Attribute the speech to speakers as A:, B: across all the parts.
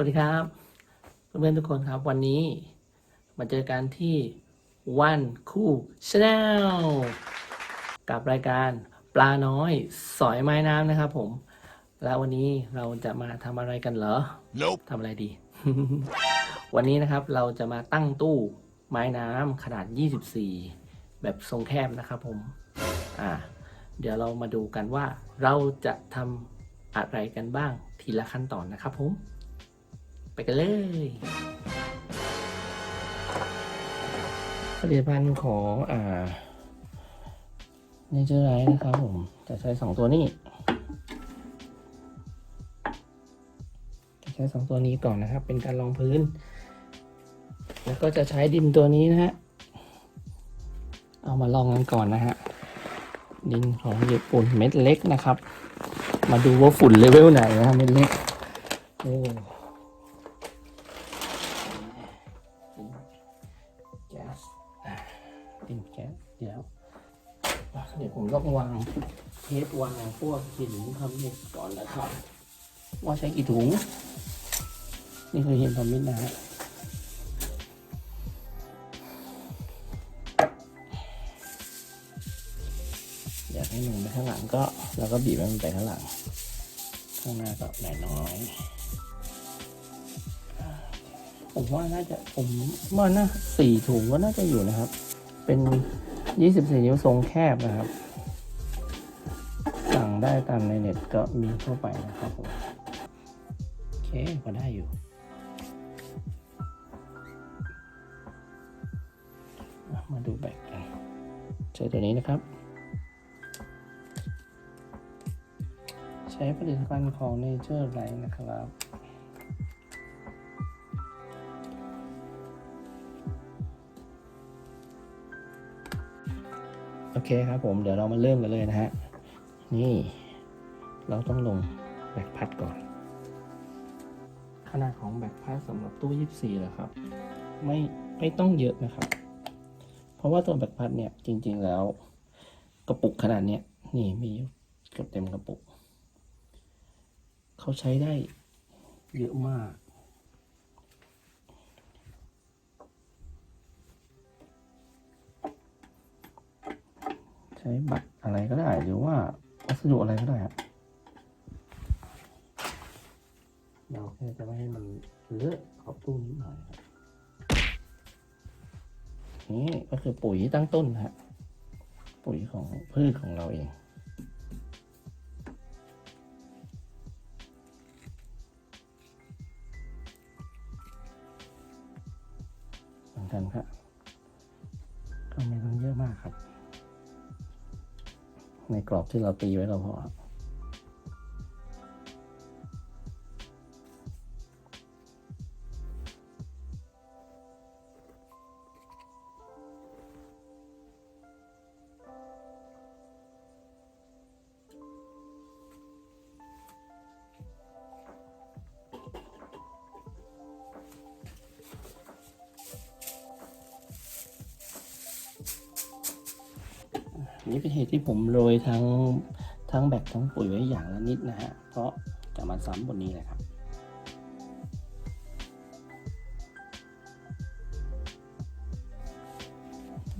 A: วัสดีครับ เพื่อนๆทุกคนครับวันนี้มาเจอกันที่วันคู่ชาแนลกับรายการปลาน้อยสอยไม้น้ำนะครับผม แล้ววันนี้เราจะมาทำอะไรกันเหรอ
B: Nope.
A: ทำอะไรดี วันนี้นะครับเราจะมาตั้งตู้ไม้น้ำขนาด 24 แบบทรงแคบนะครับผม อ่า เดี๋ยวเรามาดูกันว่าเราจะทำอะไรกันบ้างทีละขั้นตอนนะครับผม ไปกันเลยผลิตภัณฑ์ของอ่าเนเจอร์ไรนะครับผม จะใช้สองตัวนี้ จะใช้สองตัวนี้ก่อนนะครับ เป็นการรองพื้น แล้วก็จะใช้ดินตัวนี้นะฮะ เอามาลองกันก่อนนะฮะ ดินของญี่ปุ่นเม็ดเล็กนะครับ มาดูว่าฝุ่นเลเวลไหนนะเม็ดเล็ก โอ้ ต้องวางเทสวางพวกหินทำมิกก่อนนะครับ ว่าใช้กี่ถุง นี่คือเห็นทำมิกนะฮะอยากให้มันไปข้างหลังก็เราก็บีบให้มันไปข้างหลัง ข้างหน้าก็แหน่น้อยผมว่าน่าจะผมว่าน่าสี่ถุงก็น่าจะอยู่นะครับ เป็นยี่สิบสี่นิ้วทรงแคบนะครับ ได้ตามในเน็ตก็มีทั่วไปนะครับผมโอเคพอได้อยู่มาดูแบกกันใช้ตัวนี้นะครับ ใช้ผลิตภัณฑ์ของ Nature Light นะครับโอเคครับผมเดี๋ยวเรามาเริ่มกันเลยนะฮะ นี่ เราต้องลงแบกพัดก่อน ขนาดของแบกพัดสำหรับตู้ 24เหรอครับ ไม่ไม่ต้องเยอะนะครับ เพราะว่าตัวแบกพัดเนี่ยจริง ๆแล้ว กระปุกขนาดเนี้ยนี่มีเกือบเต็มกระปุก เขาใช้ได้เยอะมากใช้บัตรอะไรก็ได้หรือว่า วัสดุอะไรก็ได้ครับเราแค่จะไม่ให้มันเลอะขอบตู้นิดหน่อยครับนี่ก็คือปุ๋ยตั้งต้นนะฮะปุ๋ยของพืชของเราเองเหมือนกันครับก็ไม่ต้องเยอะมากครับ ในกรอบที่เราตีไว้เราพอ นี่เป็นเหตุที่ผมโรยทั้งทั้งแบกทั้งปุ๋ยไว้อย่างละนิดนะฮะ เพราะจะมาซ้ำบนนี้แหละครับ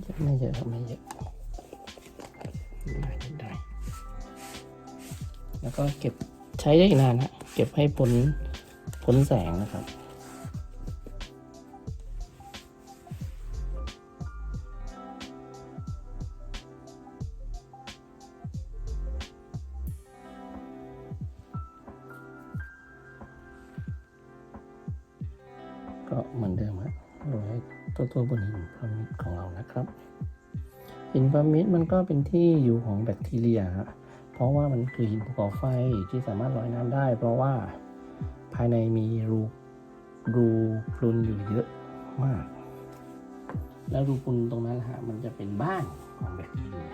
A: ยอะไม่เยอะไม่เยอะได้ได้แล้วก็เก็บใช้ได้อีกนานฮะ เก็บให้พ้นพ้นแสงนะครับ ก็เหมือนเดิมครับโรยให้ตัวตัวบนหินพามิดของเรานะครับหินพามิดมันก็เป็นที่อยู่ของแบคทีเรียครับเพราะว่ามันคือหินภูเขาไฟที่สามารถลอยน้ำได้ เพราะว่าภายในมีรูรูพรุนอยู่เยอะมาก แล้วรูพรุนตรงนั้นฮะมันจะเป็นบ้านของแบคทีเรีย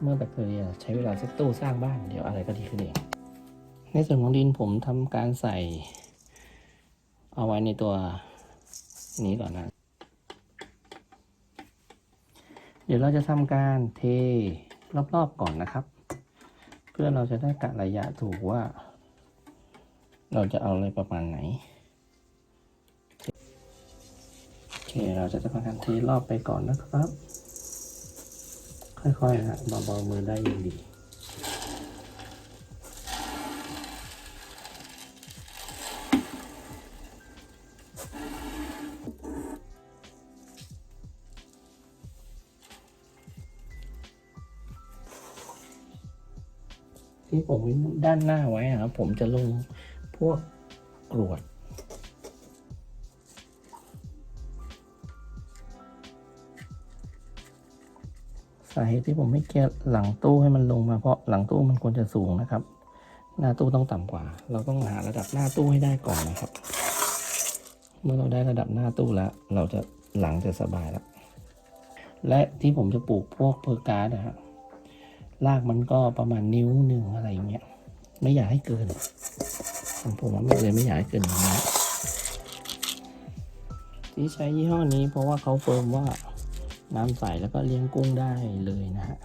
A: เมื่อแบคทีเรียใช้เวลาเซตตู้สร้างบ้านเดี๋ยวอะไรก็ดีขึ้นเอง ในส่วนของดินผมทำการใส่ เอาไว้ในตัวนี้ก่อนนะ เดี๋ยวเราจะทำการเทรอบๆก่อนนะครับ เพื่อเราจะได้กะระยะถูกว่า เราจะเอาอะไรประมาณไหนโอเคเราจะทำการเทรอบไปก่อนนะครับ ค่อยๆนะฮะเบาๆมือได้ยิ่งดี ที่ผมเว้ด้านหน้าไว้ครับ ผมจะลงพวกกรวดสาเหตุที่ผมไม่เกลียหลังตู้ให้มันลงมาเพราะหลังตู้มันควรจะสูงนะครับ หน้าตู้ต้องต่ำกว่า เราต้องหาระดับหน้าตู้ให้ได้ก่อนนะครับ เมื่อเราได้ระดับหน้าตู้แล้ว เราจะหลังจะสบายแล้ว และที่ผมจะปลูกพวกเพอร์การ์ดนะฮะ ลากมันก็ประมาณนิ้วหนึ่งอะไรเงี้ย ไม่อยากให้เกิน ผมผมว่าไม่เลยไม่อยากให้เกินอย่างนี้ที่ใช้ยี่ห้อนี้เพราะว่าเขาเฟิร์มว่าน้ำใสแล้วก็เลี้ยงกุ้งได้เลยนะฮะ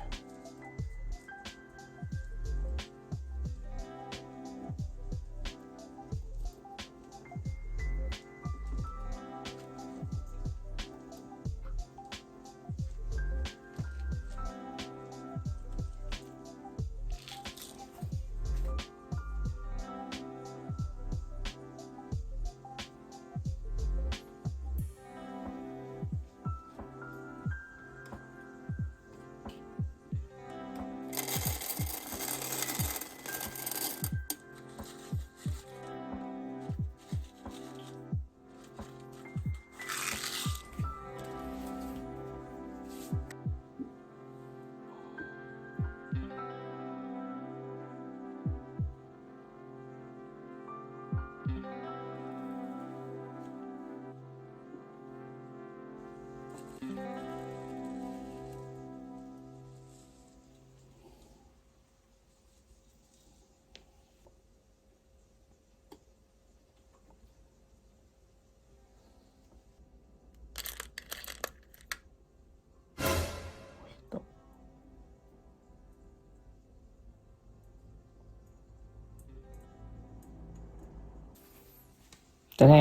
A: จะแท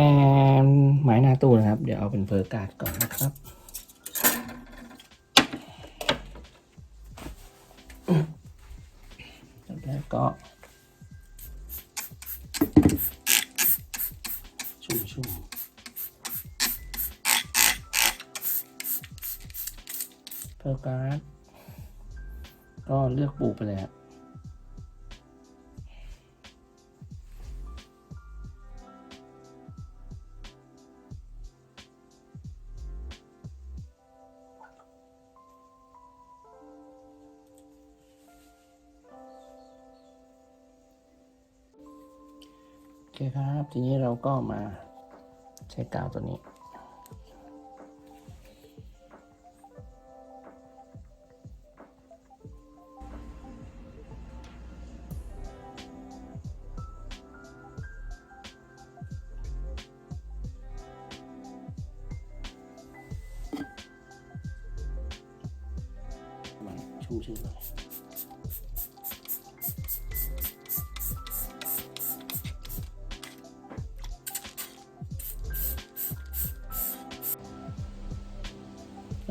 A: นไม้หน้าตู้นะครับ เดี๋ยวเอาเป็นเพอร์การ์ดก่อนนะครับแล้วก็ชุ่มชุ่มเพอร์การ์ดก็เลือกปลูกไปเลยครับ คครับ ทีนี้เราก็มาใช้กาวตัวนี้มาชุ่มชื่นหน่อย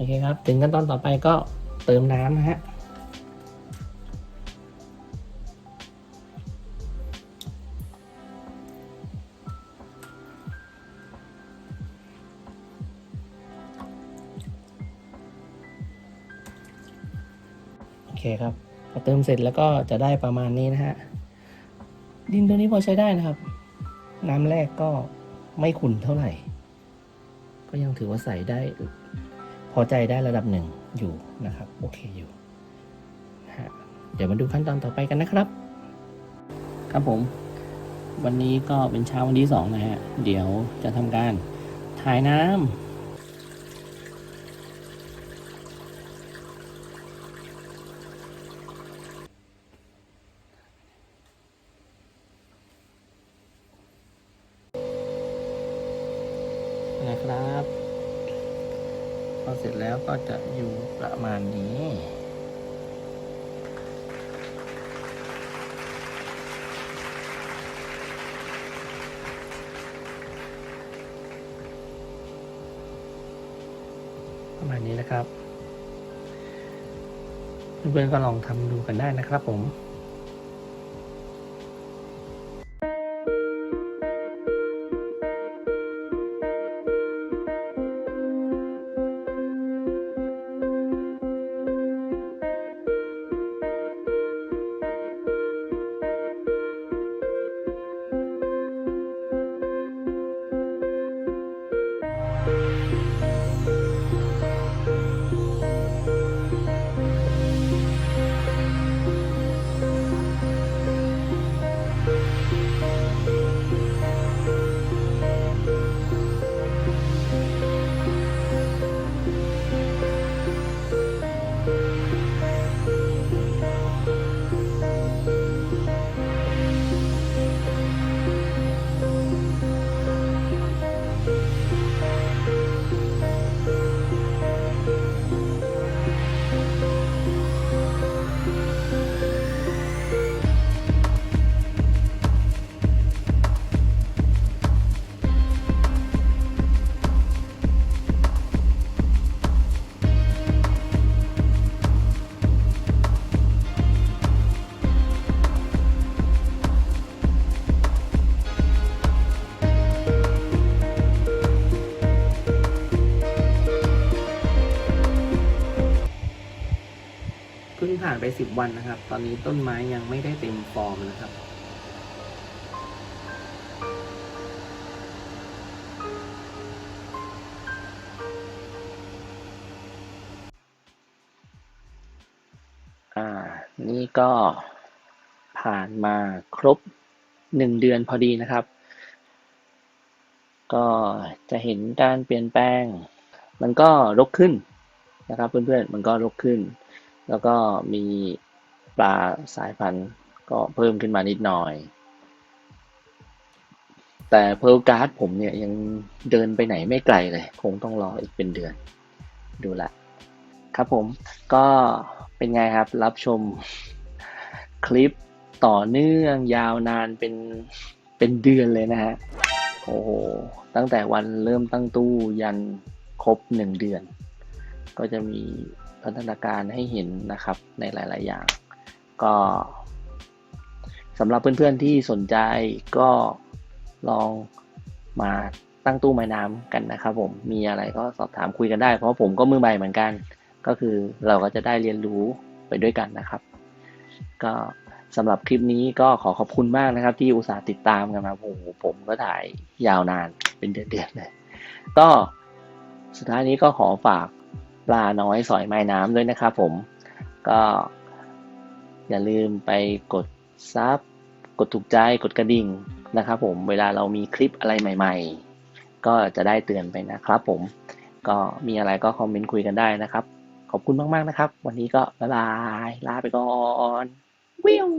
A: เคครับ ถึงขั้นตอนต่อไปก็เติมน้ำนะฮะโอเคครับพอเติมเสร็จแล้วก็จะได้ประมาณนี้นะฮะ ดินตัวนี้พอใช้ได้นะครับ น้ำแรกก็ไม่ขุ่นเท่าไหร่ ก็ยังถือว่าใส่ได้ พอใจได้ระดับหนึ่งอยู่นะครับโอเคอยู่นะฮะเดี๋ยวมาดูขั้นตอนต่อไปกันนะครับ ครับผม วันนี้ก็เป็นเช้าวันที่สองนะฮะเดี๋ยวจะทำการถ่ายน้ำ ประมาณนี้นะครับ เพื่อนๆก็ลองทำดูกันได้นะครับผม ไปสิบวันนะครับ ตอนนี้ต้นไม้ยังไม่ได้เต็มฟอร์มนะครับ อ่า นี่ก็ผ่านมาครบหนึ่งเดือนพอดีนะครับ ก็จะเห็นการเปลี่ยนแปลง มันก็รกขึ้นนะครับเพื่อนๆ มันก็รกขึ้น แล้วก็มีปลาสายพันธุ์ก็เพิ่มขึ้นมานิดหน่อย แต่เพลการ์ดผมเนี่ยยังเดินไปไหนไม่ไกลเลย คงต้องรออีกเป็นเดือน ดูละ ครับผมก็เป็นไงครับรับชมคลิปต่อเนื่องยาวนานเป็นเป็นเดือนเลยนะฮะ โอ้โห ตั้งแต่วันเริ่มตั้งตู้ยันครบหนึ่งเดือน ก็จะมี พัฒนาการให้เห็นนะครับในหลาย ๆ อย่าง ก็สำหรับเพื่อน ๆ ที่สนใจก็ลองมาตั้งตู้ไม้น้ำกันนะครับผมมีอะไรก็สอบถามคุยกันได้ เพราะผมก็มือใหม่เหมือนกัน ก็คือเราก็จะได้เรียนรู้ไปด้วยกันนะครับ ก็สำหรับคลิปนี้ก็ขอขอบคุณมากนะครับ ที่อุตส่าห์ติดตามกันมาโอ้โหผมก็ถ่ายยาวนานเป็นเดือนๆเลย ก็สุดท้ายนี้ก็ขอฝาก ปลาน้อยสอยไม้น้ำด้วยนะครับผม ก็อย่าลืมไปกดซับกดถูกใจกดกระดิ่งนะครับผมเวลาเรามีคลิปอะไรใหม่ ๆ ก็จะได้เตือนไปนะครับผม ก็มีอะไรก็คอมเมนต์คุยกันได้นะครับ ขอบคุณมาก ๆ นะครับ วันนี้ก็บ๊ายบาย ลาไปก่อนวิว